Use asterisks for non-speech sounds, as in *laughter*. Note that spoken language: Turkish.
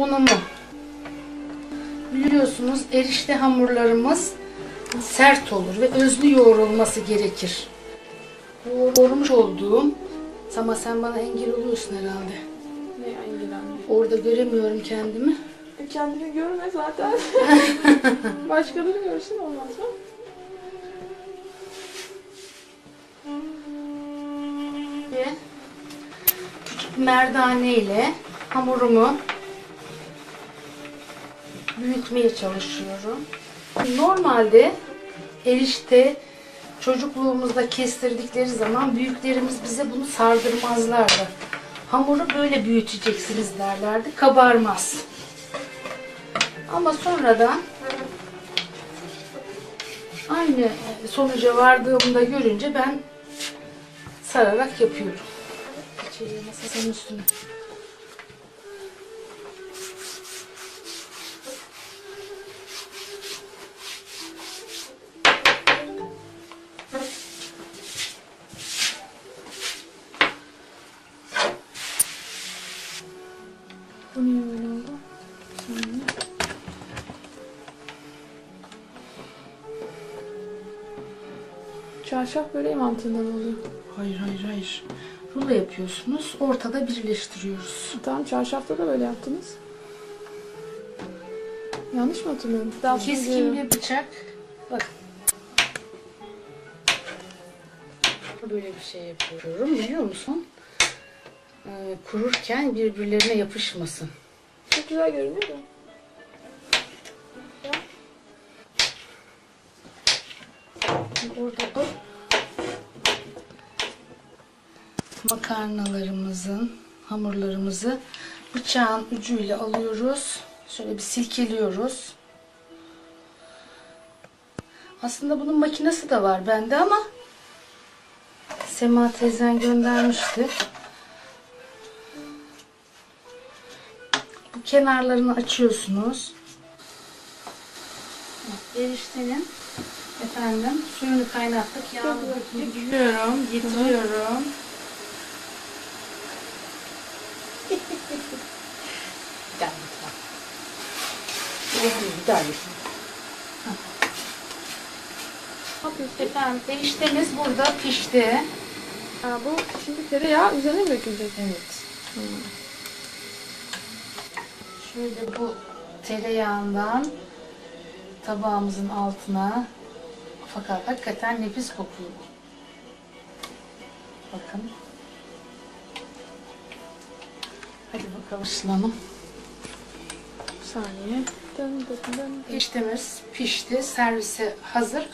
unumu. Biliyorsunuz erişte hamurlarımız sert olur ve özlü yoğrulması gerekir. Yoğurmuş olduğum ama sen bana engel oluyorsun herhalde. Ne engel anne? Orada göremiyorum kendimi. E, Kendini görme zaten. *laughs* Başkaları görsün olmaz mı? Küçük merdane ile hamurumu büyütmeye çalışıyorum. Normalde erişte çocukluğumuzda kestirdikleri zaman büyüklerimiz bize bunu sardırmazlardı. Hamuru böyle büyüteceksiniz derlerdi. Kabarmaz. Ama sonradan aynı sonuca vardığımda görünce ben sararak yapıyorum. Şeyi masanın üstüne. Bu niye böyle oldu? Çarşaf böreği mantığından oluyor. Hayır hayır hayır. Rulo yapıyorsunuz. Ortada birleştiriyoruz. Tamam çarşafta da böyle yaptınız. Yanlış mı hatırlıyorum? Daha. Keskin bir bıçak. Bakın. Böyle bir şey yapıyorum biliyor musun? Ee, kururken birbirlerine yapışmasın. Çok güzel görünüyor da. Orada da makarnalarımızın hamurlarımızı bıçağın ucuyla alıyoruz. Şöyle bir silkeliyoruz. Aslında bunun makinesi de var bende ama Sema teyzen göndermişti. Kenarlarını açıyorsunuz. Eriştenin efendim suyunu kaynattık. Yağını döküp getiriyorum? *laughs* Efendim eriştemiz burada pişti. Ha, bu şimdi tereyağı üzerine mi dökülecek? Evet. Şöyle bu tereyağından tabağımızın altına fakat hakikaten nefis kokuyor. Bakın. Hadi bakalım Işlan'ım. Bir saniye. Dön dön dön. Eriştemiz pişti. Servise hazır.